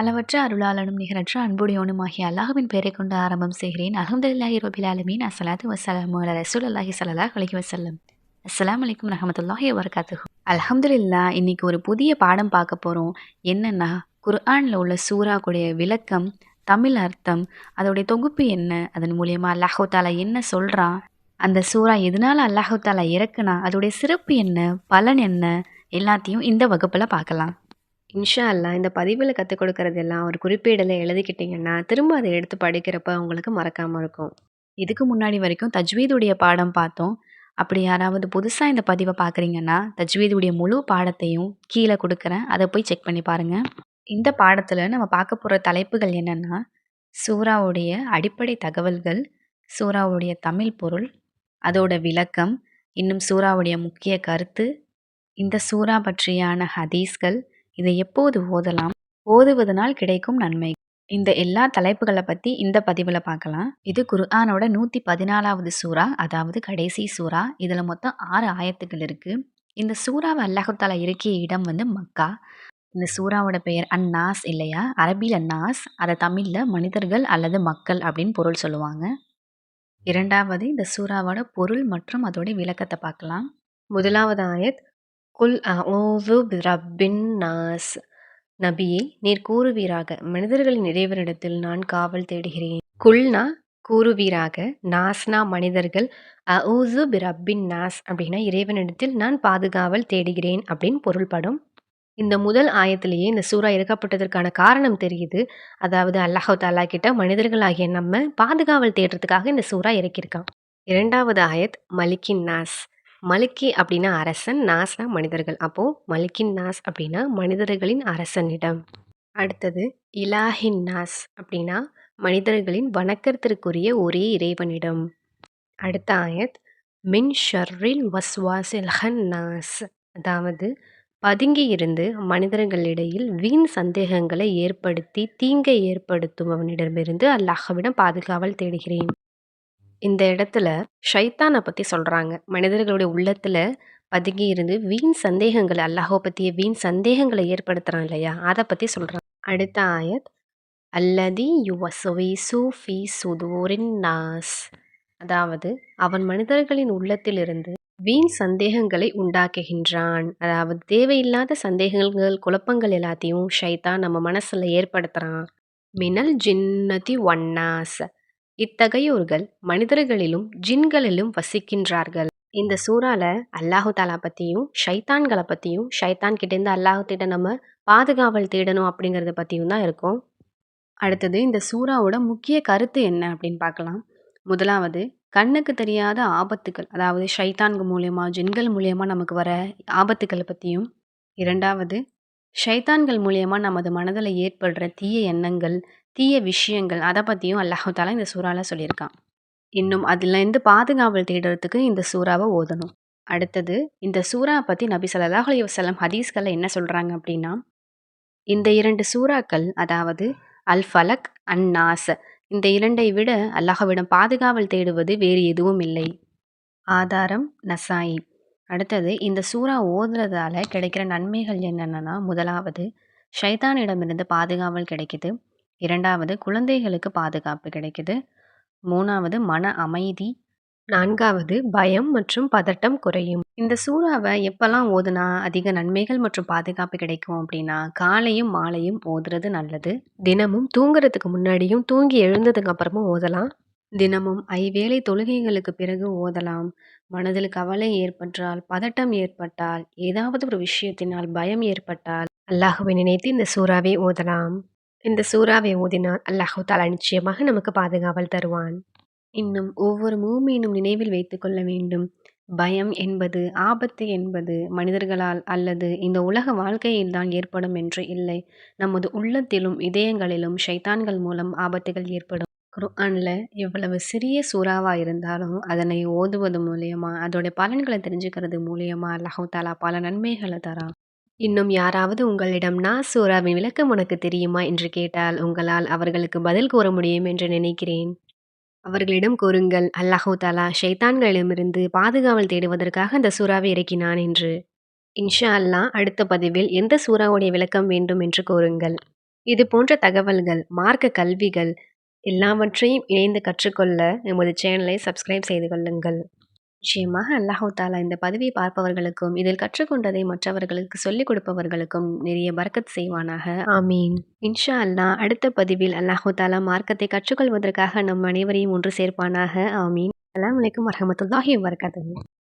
அளவற்ற அருளாளனும் நிகரற்ற அன்புடையோனும் ஆகிய அல்லாஹுவின் பெயரை கொண்டு ஆரம்பம் செய்கிறேன். அலமதுல்லாஹி ரபில் அலமீன் அஸ்ஸலாத்து வஸ்ஸலாமு ரசூல் அல்லாஹி ஸல்லல்லாஹு அலஹி வஸல்லம். அஸ்லாம் வலைக்கம் ரஹமத்துல்லாஹி வரகாத்து அலமதுல்லா இன்னைக்கு ஒரு புதிய பாடம் பார்க்க போகிறோம் என்னன்னா குர்ஆனில் உள்ள சூறாக்குடைய விளக்கம் தமிழ் அர்த்தம் அதோடைய தொகுப்பு என்ன அதன் மூலியமாக அல்லாஹு தாலா என்ன சொல்கிறான் அந்த சூறா எதனால அல்லாஹு தாலா இறக்குனா அதோடைய சிறப்பு என்ன பலன் என்ன எல்லாத்தையும் இந்த வகுப்பில் பார்க்கலாம். இன்ஷா அல்லாஹ் இந்த பதிவில் கற்றுக் கொடுக்கறதெல்லாம் ஒரு குறிப்பேடில் எழுதிக்கிட்டிங்கன்னா திரும்ப அதை எடுத்து படிக்கிறப்ப உங்களுக்கு மறக்காமல் இருக்கும். இதுக்கு முன்னாடி வரைக்கும் தஜ்வீதுடைய பாடம் பார்த்தோம். அப்படி யாராவது புதுசாக இந்த பதிவை பார்க்குறீங்கன்னா தஜ்வீதுடைய முழு பாடத்தையும் கீழே கொடுக்குறேன். அதை போய் செக் பண்ணி பாருங்கள் இந்த பாடத்தில் நம்ம பார்க்க போகிற தலைப்புகள் என்னென்னா சூறாவுடைய அடிப்படை தகவல்கள் சூறாவுடைய தமிழ் பொருள் அதோட விளக்கம் இன்னும் சூறாவுடைய முக்கிய கருத்து இந்த சூறா பற்றியான ஹதீஸ்கள் இதை எப்போது ஓதலாம்? ஓதுவதனால் கிடைக்கும் நன்மை. இந்த எல்லா தலைப்புகளை பற்றி இந்த பதிவில் பார்க்கலாம். இது குர்ஆனோட நூற்றி பதினாலாவது சூறா அதாவது கடைசி சூறா. இதில் மொத்தம் ஆறு ஆயத்துக்கள் இருக்குது இந்த சூறாவை அல்லாஹால இருக்கிய இடம் வந்து மக்கா. இந்த சூறாவோட பெயர் அந்நாஸ் இல்லையா? அரபியில் நாஸ் அதை தமிழில் மனிதர்கள் அல்லது மக்கள் அப்படின்னு பொருள் சொல்லுவாங்க. இரண்டாவது இந்த சூறாவோட பொருள் மற்றும் அதோட விளக்கத்தை பார்க்கலாம். முதலாவது ஆயத் குல் அஓவு பிரப்பின் நாஸ். நபியே நீர் கூறுவீராக. மனிதர்களின் இறைவனிடத்தில் நான் காவல் தேடுகிறேன். குல்னா கூறுவீராக. நாஸ்னா மனிதர்கள் அஊது பிரப்பின் நாஸ் அப்படின்னா இறைவனிடத்தில் நான் பாதுகாவல் தேடுகிறேன் அப்படின்னு பொருள்படும். இந்த முதல் ஆயத்திலேயே இந்த சூறா இறக்கப்பட்டதற்கான காரணம் தெரியுது. அதாவது அல்லாஹு தாலா கிட்ட மனிதர்களாகிய நம்ம பாதுகாவல் தேடுறதுக்காக இந்த சூறா இறக்கியிருக்கான். இரண்டாவது ஆயத் மலிக்கின் நாஸ். மலிக்கி அப்படின்னா அரசன் நாஸ்னா மனிதர்கள். அப்போது மலிக்கின் நாஸ் அப்படின்னா மனிதர்களின் அரசனிடம். அடுத்தது இலாஹின் நாஸ் அப்படின்னா மனிதர்களின் வணக்கத்திற்குரிய ஒரே இறைவனிடம். அடுத்த ஆயத் மின் ஷர்ரில் வஸ்வாசில் ஹன் நாஸ். அதாவது பதுங்கி இருந்து மனிதர்களிடையில் வீண் சந்தேகங்களை ஏற்படுத்தி தீங்கை ஏற்படுத்துபவனிடமிருந்து அல்லாஹ்விடம் பாதுகாவல் தேடுகிறேன். இந்த இடத்துல ஷைத்தானை பற்றி சொல்கிறாங்க மனிதர்களுடைய உள்ளத்தில் பதுங்கி இருந்து வீண் சந்தேகங்களை அல்லாஹோ பற்றிய வீண் சந்தேகங்களை ஏற்படுத்துகிறான் இல்லையா? அதை பற்றி சொல்கிறாங்க அடுத்த ஆயத் அல்லதி யுவசுவை சூஃபி சுதூரின் நாஸ். அதாவது அவன் மனிதர்களின் உள்ளத்திலிருந்து வீண் சந்தேகங்களை உண்டாக்குகின்றான். அதாவது தேவையில்லாத சந்தேகங்கள் குழப்பங்கள் எல்லாத்தையும் ஷைத்தான் நம்ம மனசில் ஏற்படுத்துகிறான் மினல் ஜின்னதி ஒன்னாஸ் இத்தகையோர்கள் மனிதர்களிலும் ஜின்களிலும் வசிக்கின்றார்கள். இந்த சூறால அல்லாஹு தாலா பற்றியும் ஷைத்தான்களை பற்றியும் ஷைத்தான் கிட்டேருந்து அல்லாஹு கிட்ட நம்ம பாதுகாவல் தேடணும் அப்படிங்கிறத பற்றியும் தான் இருக்கும். அடுத்தது இந்த சூறாவோட முக்கிய கருத்து என்ன அப்படின்னு பார்க்கலாம். முதலாவது கண்ணுக்கு தெரியாத ஆபத்துக்கள் அதாவது ஷைத்தான்கு மூலயமா ஜின்கள் மூலயமா நமக்கு வர ஆபத்துக்களை பற்றியும் இரண்டாவது ஷைத்தான்கள் மூலயமா நமது மனதில் ஏற்படுற தீய எண்ணங்கள் தீய விஷயங்கள் அதை பற்றியும் அல்லாஹாலா இந்த சூறாவில் சொல்லியிருக்கான். இன்னும் அதுலேருந்து பாதுகாவல் தேடுறதுக்கு இந்த சூறாவை ஓதணும். அடுத்தது இந்த சூறா பற்றி நபி சல்லாஹ் அலி வசலம் ஹதீஸ்களில் என்ன சொல்கிறாங்க அப்படின்னா இந்த இரண்டு சூறாக்கள் அதாவது அல் ஃபலக் அன் நாஸ் இந்த இரண்டை விட அல்லாஹாவிடம் பாதுகாவல் தேடுவது வேறு எதுவும் இல்லை. ஆதாரம் நசாயி. அடுத்தது இந்த சூறா ஓதுறதால கிடைக்கிற நன்மைகள் என்னென்னா முதலாவது ஷைத்தானிடமிருந்து பாதுகாவல் கிடைக்குது. இரண்டாவது குழந்தைகளுக்கு பாதுகாப்பு கிடைக்குது. மூணாவது மன அமைதி. நான்காவது பயம் மற்றும் பதட்டம் குறையும். இந்த சூறாவை எப்பெல்லாம் ஓதுனா அதிக நன்மைகள் மற்றும் பாதுகாப்பு கிடைக்கும் அப்படின்னா காலையும் மாலையும் ஓதுறது நல்லது. தினமும் தூங்குறதுக்கு முன்னாடியும் தூங்கி எழுந்ததுக்கு அப்புறமும் ஓதலாம். தினமும் ஐவேளை தொழுகைகளுக்கு பிறகு ஓதலாம். மனதில் கவலை ஏற்பட்டால் பதட்டம் ஏற்பட்டால் ஏதாவது ஒரு விஷயத்தினால் பயம் ஏற்பட்டால் அல்லாஹுவை நினைத்து இந்த சூறாவை ஓதலாம். இந்த சூறாவை ஓதினால் அல்லாஹு தாலா நிச்சயமாக நமக்கு பாதுகாவல் தருவான். இன்னும் ஒவ்வொரு மூமியினும் நினைவில் வைத்துக்கொள்ள வேண்டும். பயம் என்பது ஆபத்து என்பது மனிதர்களால் அல்லது இந்த உலக வாழ்க்கையில் தான் ஏற்படும் என்று இல்லை. நமது உள்ளத்திலும் இதயங்களிலும் ஷைத்தான்கள் மூலம் ஆபத்துகள் ஏற்படும். குர்ஆனில் எவ்வளவு சிறிய சூறாவாக இருந்தாலும் அதனை ஓதுவது மூலியமா அதோடைய பலன்களை தெரிஞ்சுக்கிறது மூலியமா அல்லாஹு தாலா பல நன்மைகளை தரான். இன்னும் யாராவது உங்களிடம் நான் சூறாவின் விளக்கம் உனக்கு தெரியுமா என்று கேட்டால் உங்களால் அவர்களுக்கு பதில் கூற முடியும் என்று நினைக்கிறேன். அவர்களிடம் கூறுங்கள் அல்லாஹூ தாலா ஷைத்தான்களிடமிருந்து பாதுகாவல் தேடுவதற்காக அந்த சூறாவை இறக்கினான் என்று. இன்ஷா அல்லாஹ் அடுத்த பதிவில் எந்த சூறாவுடைய விளக்கம் வேண்டும் என்று கூறுங்கள். இது போன்ற தகவல்கள், மார்க்க கல்விகள் எல்லாவற்றையும் இணைந்து கற்றுக்கொள்ள எமது சேனலை சப்ஸ்கிரைப் செய்து கொள்ளுங்கள். நிச்சயமாக அல்லாஹு தாலா இந்த பதிவை பார்ப்பவர்களுக்கும், இதில் கற்றுக்கொண்டதை மற்றவர்களுக்கு சொல்லிக் கொடுப்பவர்களுக்கும் நிறைய பரக்கத் செய்வானாக. ஆமீன். இன்ஷா அல்லாஹ் அடுத்த பதிவில் அல்லாஹு தாலா மார்க்கத்தை கற்றுக்கொள்வதற்காக நம் அனைவரையும் ஒன்று சேர்ப்பானாக. ஆமீன். அஸ்ஸலாமு அலைக்கும் வரஹ்மத்துல்லாஹி வபரகாத்துஹு.